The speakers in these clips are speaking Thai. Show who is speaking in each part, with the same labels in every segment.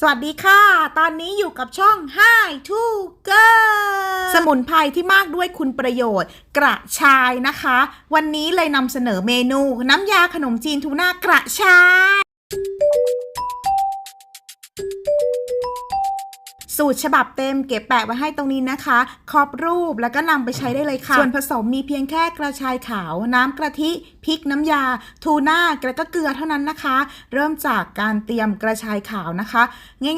Speaker 1: สวัสดีค่ะ ตอนนี้อยู่กับช่อง Hi to Girl สมุนไพรที่มากด้วยคุณประโยชน์ กระชายนะคะ วันนี้เลยนำเสนอเมนู น้ำยาขนมจีนทูน่ากระชาย สูตรฉบับเต็มเก็บแปะไว้ให้ตรงนี้นะคะ ครอบรูปแล้วก็นำไปใช้ได้เลยค่ะ ส่วนผสมมีเพียงแค่กระชายขาว น้ำกะทิพริกน้ำยา ทูน่าแล้วก็เกลือเท่านั้นนะคะ เริ่มจากการเตรียมกระชายขาวนะคะ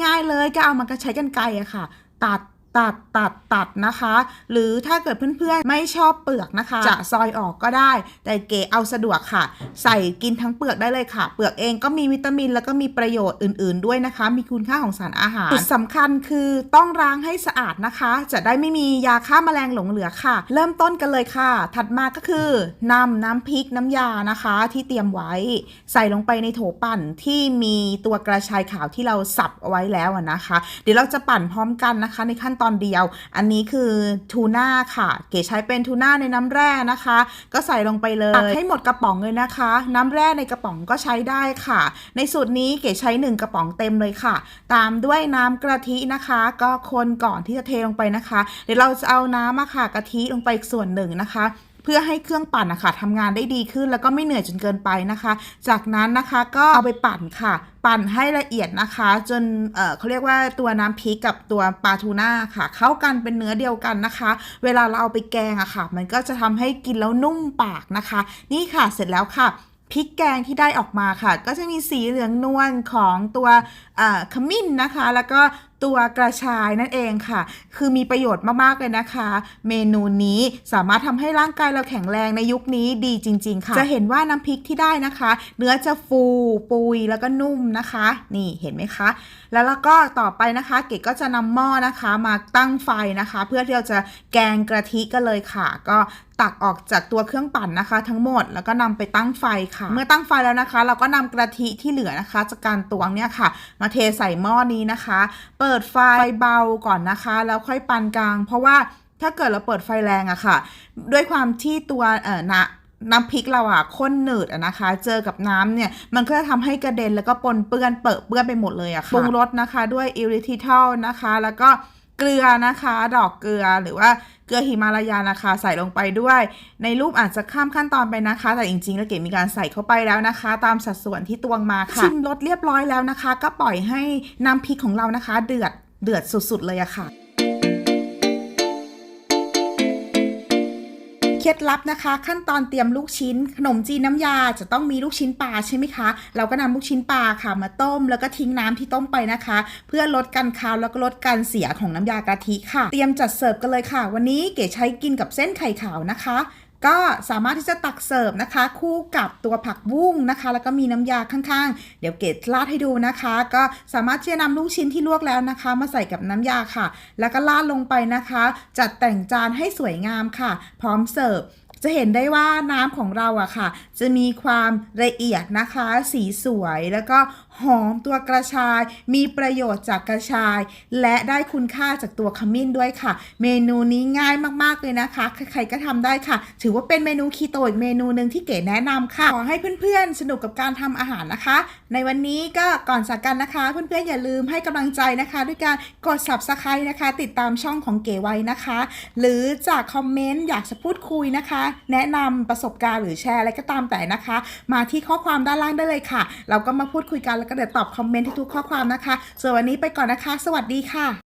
Speaker 1: ง่ายๆเลยก็เอามากระชายกันไกรอะค่ะ ตัด ตัดตัดตัดนะคะ หรือถ้าเกิดเพื่อนๆไม่ชอบเปลือกนะคะ จะซอยออกก็ได้ แต่เก๋เอาสะดวกค่ะ ใส่กินทั้งเปลือกได้เลยค่ะ เปลือกเองก็มีวิตามินแล้วก็มีประโยชน์อื่น ๆ ด้วยนะคะ มีคุณค่าของสารอาหารจุดสำคัญคือต้องล้างให้สะอาดนะคะ จะได้ไม่มียาฆ่าแมลงหลงเหลือค่ะ เริ่มต้นกันเลยค่ะ ถัดมาก็คือนำน้ำพริกน้ำยานะคะ ที่เตรียมไว้ ใส่ลงไปในโถปั่นที่มีตัวกระชายขาวที่เราสับเอาไว้แล้วนะคะ เดี๋ยวเราจะปั่นพร้อมกันนะคะ ในขั้นตอนเดียว อันนี้คือทูน่าค่ะ เก๋ใช้เป็นทูน่าในน้ำแร่นะคะ ก็ใส่ลงไปเลยตักให้หมดกระป๋องเลยนะคะ น้ำแร่ในกระป๋องก็ใช้ได้ค่ะ ในสูตรนี้เก๋ใช้ 1 กระป๋องเต็มเลยค่ะ ตามด้วยน้ำกะทินะคะ ก็คนก่อนที่จะเทลงไปนะคะ เดี๋ยวเราจะเอาน้ำอะค่ะกะทิลงไปอีกส่วนหนึ่งนะคะ เพื่อให้เครื่องปั่นนะคะทำงานได้ดีขึ้นแล้วก็ไม่เหนื่อยจนเกินไปนะคะ จากนั้นนะคะก็เอาไปปั่นค่ะ ปั่นให้ละเอียดนะคะ จนเเขาเรียกว่าตัวน้ำพริกกับตัวปลาทูน่าค่ะ เข้ากันเป็นเนื้อเดียวกันนะคะ เวลาเราเอาไปแกงอะค่ะ มันก็จะทำให้กินแล้วนุ่มปากนะคะ นี่ค่ะเสร็จแล้วค่ะพริกแกงที่ได้ออกมาค่ะ ก็จะมีสีเหลืองนวลของตัวขมิ้นนะคะ แล้วก็ตัวกระชายนั่นเองค่ะ คือมีประโยชน์มากๆเลยนะคะ เมนูนี้สามารถทำให้ร่างกายเราแข็งแรงในยุคนี้ดีจริง ๆ ค่ะ จะเห็นว่าน้ำพริกที่ได้นะคะ เนื้อจะฟูปุยแล้วก็นุ่มนะคะ นี่เห็นไหมคะ แล้วแล้วก็ต่อไปนะคะ เก๋ก็จะนำหม้อนะคะมาตั้งไฟนะคะ เพื่อที่เราจะแกงกระทิกันเลยค่ะ ก็ตักออกจากตัวเครื่องปั่นนะคะ ทั้งหมดแล้วก็นำไปตั้งไฟค่ะ เมื่อตั้งไฟแล้วนะคะ เราก็นำกระทิที่เหลือนะคะ จากการตวงเนี่ยค่ะ มาเทใส่หม้อนี้นะคะ เปิดิดไฟเบาก่อนนะคะ แล้วค่อยปานกลาง เพราะว่าถ้าเกิดเราเปิดไฟแรงอะค่ะ ด้วยความที่ตัวเอ่อนะน้ำพริกเราอะข้นหนืดอะนะคะ เจอกับน้ำเนี่ย มันก็จะทำให้กระเด็นแล้วก็ปนเปื้อนเปอะเปื้อนไปหมดเลยอะค่ะปรุงรสนะคะด้วยอิริทิทอลนะคะ แล้วก็ เกลือนะคะ ดอกเกลือหรือว่าเกลือหิมาลายานะคะใส่ลงไปด้วย ในรูปอาจจะข้ามขั้นตอนไปนะคะ แต่จริงๆแล้วเก๋มีการใส่เข้าไปแล้วนะคะ ตามสัดส่วนที่ตวงมาค่ะชิมรสเรียบร้อยแล้วนะคะ ก็ปล่อยให้น้ำพริกของเรานะคะ เดือดเดือดสุดๆเลยอะค่ะ เคล็ดลับนะคะ ขั้นตอนเตรียมลูกชิ้น ขนมจีนน้ำยาจะต้องมีลูกชิ้นปลาใช่ไหมคะ เราก็นำลูกชิ้นปลาค่ะมาต้ม แล้วก็ทิ้งน้ำที่ต้มไปนะคะ เพื่อลดการคาวแล้วก็ลดการเสียของน้ำยากะทิค่ะ เตรียมจัดเสิร์ฟกันเลยค่ะ วันนี้เก๋ใช้กินกับเส้นไข่ขาวนะคะ ก็สามารถที่จะตักเสิร์ฟนะคะ คู่กับตัวผักบุ้งนะคะ แล้วก็มีน้ำยาข้างๆ เดี๋ยวเกดราดให้ดูนะคะ ก็สามารถที่จะนำลูกชิ้นที่ลวกแล้วนะคะ มาใส่กับน้ำยาค่ะ แล้วก็ราดลงไปนะคะ จัดแต่งจานให้สวยงามค่ะ พร้อมเสิร์ฟ จะเห็นได้ว่าน้ำของเราอะค่ะ จะมีความละเอียดนะคะ สีสวยแล้วก็หอมตัวกระชาย มีประโยชน์จากกระชาย และได้คุณค่าจากตัวขมิ้นด้วยค่ะ เมนูนี้ง่ายมากๆเลยนะคะ ใครๆก็ทำได้ค่ะ ถือว่าเป็นเมนูคีโตอีกเมนูหนึ่งที่เก๋แนะนำค่ะ ขอให้เพื่อนๆ สนุกกับการทำอาหารนะคะ ในวันนี้ก็ก่อนจากกันนะคะ เพื่อนๆอย่าลืมให้กำลังใจนะคะ ด้วยการกด subscribe นะคะ ติดตามช่องของเก๋ไว้นะคะ หรือจากคอมเมนต์อยากจะพูดคุยนะคะแนะนำประสบการณ์หรือแชร์อะไรก็ตามแต่นะคะ มาที่ข้อความด้านล่างได้เลยค่ะ เราก็มาพูดคุยกันแล้วก็เดี๋ยวตอบคอมเมนต์ที่ทุกข้อความนะคะส่วนวันนี้ไปก่อนนะคะ สวัสดีค่ะ